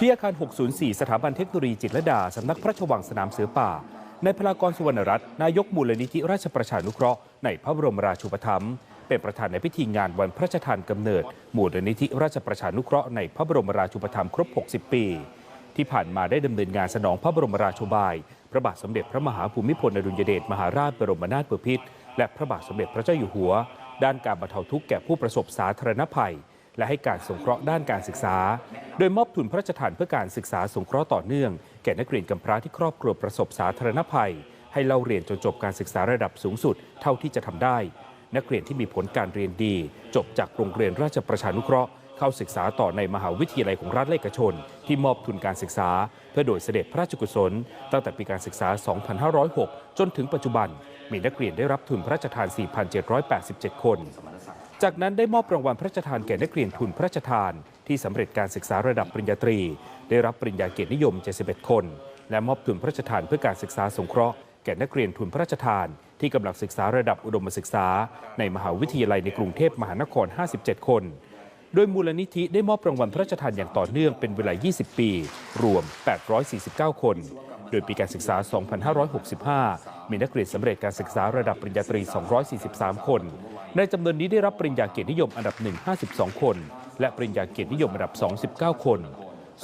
ที่อาคาร 604 สถาบันเทคโนโลยีจิตรลดา สำนักพระราชวังสนามเสือป่า ในพลากรสุวรรณรัตน์นายกมูลนิธิราชประชานุเคราะห์ในพระบรมราชูปถัมภ์เป็นประธานในพิธีงานวันพระราชทานกำเนิด มูลนิธิราชประชานุเคราะห์ในพระบรมราชูปถัมภ์ครบ 60 ปี ที่ผ่านมาได้ดำเนินงานสนองพระบรมราชบาย พระบาทสมเด็จพระมหาภูมิพลอดุลยเดชมหาราชบรมนาถบพิตรและพระบาทสมเด็จพระเจ้าอยู่หัว ด้านการบรรเทาทุกข์แก่ผู้ประสบสาธารณภัย และให้การสงเคราะห์ด้านการศึกษา โดยมอบทุนพระราชทานเพื่อการศึกษาสงเคราะห์ต่อเนื่อง แก่นักเรียนกำพร้าที่ครอบครัวประสบสาธารณภัย ให้เล่าเรียนจนจบการศึกษาระดับสูงสุดเท่าที่จะทำได้ นักเรียนที่มีผลการเรียนดี จบจากโรงเรียนราชประชานุเคราะห์เข้าศึกษาต่อในมหาวิทยาลัยของรัฐและเอกชน ที่มอบทุนการศึกษา เพื่อโดยเสด็จพระราชกุศล ตั้งแต่ปีการศึกษา 2506 จนถึงปัจจุบัน มีนักเรียนได้รับทุนพระราชทาน 4,787 คน จากนั้นได้มอบรางวัลพระราชทานแก่นักเรียนทุนพระราชทาน ที่สำเร็จการศึกษาระดับปริญญาตรี ได้รับปริญญาเกียรตินิยม 71 คน และมอบทุนพระราชทานเพื่อการศึกษาสงเคราะห์แก่นักเรียนทุนพระราชทาน ที่กำลังศึกษาระดับอุดมศึกษา ในมหาวิทยาลัยในกรุงเทพมหานคร 57 คน โดยมูลนิธิได้มอบรางวัลพระราชทานอย่างต่อเนื่องเป็นเวลา 20 ปี รวม 849 คน โดยปีการศึกษา 2565 มีนักเรียนสำเร็จการศึกษาระดับปริญญาตรี 243 คน ในจำนวนนี้ได้รับปริญญาเกียรตินิยมอันดับ 1 52 คน และปริญญาเกียรตินิยมอันดับ2 19คน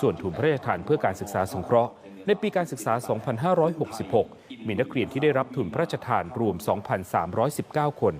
ส่วนทุนพระราชทานเพื่อการศึกษาสงเคราะห์ ในปีการศึกษา 2566 มีนักเรียนที่ได้รับทุนพระราชทานรวม 2,319 คน